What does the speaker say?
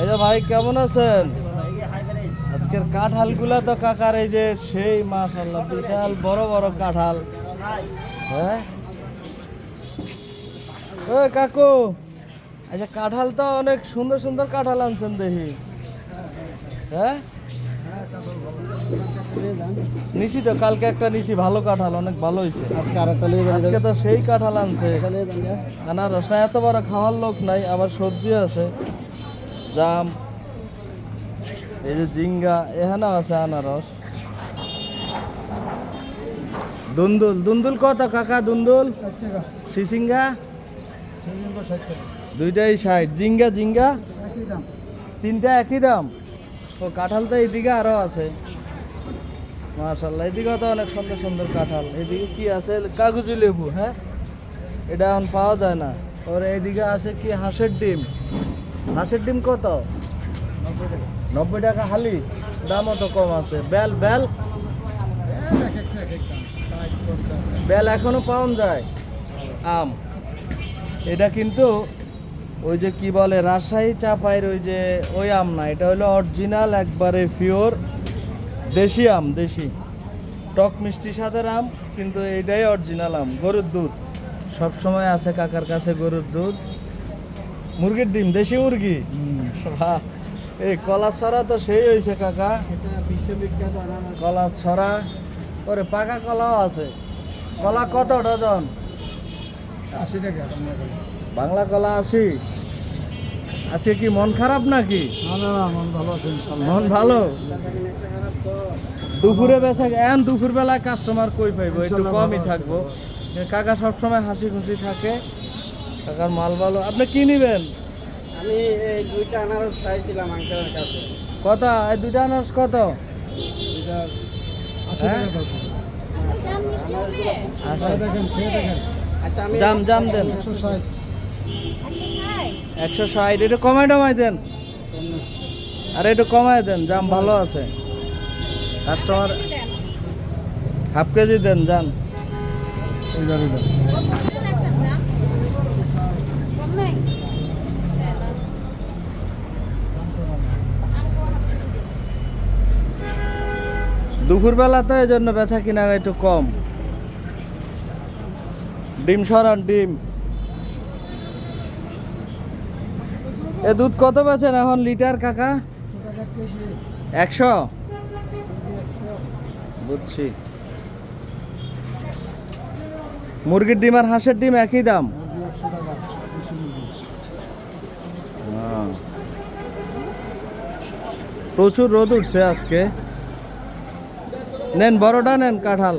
এই যে ভাই কেমন আছেন? আজকের কাঁঠালগুলা তো কাকার এই যে সেই মাশাল্লাহ বিশাল বড় বড় কাঁঠাল। হ্যাঁ? ওই কাকু আচ্ছা কাঁঠাল তো অনেক সুন্দর সুন্দর কাঁঠাল আনছেন দেখি। হ্যাঁ? নিছি তো কালকে একটা নিছি ভালো কাঁঠাল অনেক ভালো হয়েছে। আজকে আর একটা আজকে তো সেই কাঁঠাল আনছে। আনারস না এত বড় খাওয়ার লোক নাই আবার সবজি আছে। জাম এই যে জিঙ্গা এখানেও আছে আনারস। দুন্দুল দুন্দুল কত কাকা দুন্দুল? সিসিঙ্গা? দুইটাই ষাট। জিঙ্গা জিঙ্গা? তিনটা একই দাম? ও কাঁঠাল তো এইদিকে আরও আছে। মাশাল্লাহ এদিকেও তো অনেক সুন্দর সুন্দর কাঁঠাল। এদিকে কি আছে? কাগজি লেবু হ্যাঁ? এটা এখন পাওয়া যায় না। ওর এইদিকে আছে কি? হাঁসের ডিম। হাঁসের ডিম কত? নব্বই টাকা হালি। দামও তো কম আছে। Bell bell? বেল এখনও পাওয়া যায়। আম। এটা কিন্তু ওই যে কি বলে, রাজশাহী চাপাইয়ের ওই যে, ওই আম না, এটা হলো অরিজিনাল একবারে পিওর দেশি আম, দেশি। টক মিষ্টি স্বাদের আম, কিন্তু এইটাই অরিজিনাল আম, গরুর দুধ। সব সময় আছে কাকার কাছে গরুর দুধ। মুরগির ডিম দেশি মুরগি? বাহ, এই কলা ছড়া তো সেই হয়েছে কাকা। কলা ছড়া। ওরে পাকা কলাও আছে। কলা কত ডজন? আশি টাকা বাংলা কলা। আশি? আজকে কি মন খারাপ নাকি? মন ভালো আছে দুপুরে বেচা এখন দুপুর বেলায় কাস্টমার কই পাইবো? একটু কমই থাকব। কাকা সব সময় হাসি খুশি থাকে। কাকার মাল ভালো। আপনি কি নিবেন? আমি এই দুইটা আনারস চাইছিলাম আঙ্কেলের কাছে। কত? এই দুইটা আনারস কত? হ্যাঁ? আচ্ছা। আচ্ছা আমি জাম, জাম দেন। একশো ষাট। একশো ষাট একটু কমাই টমাই দেন। আর একটু কমাই দেন জাম ভালো আছে। কাস্টমার হাফ কেজি দেন যান এইভাবে দেন দুপুরবেলা তো এই জন্য বেচা কিনা একটু কম। ডিম সরান, ডিম। এ দুধ কত বেছেন এখন লিটার, কাকা? একশো? বুঝছি। মুরগির ডিম আর হাঁসের ডিম একই দাম। প্রচুর রোদ উঠছে আজকে। নেন বড়টা নেন কাঁঠাল।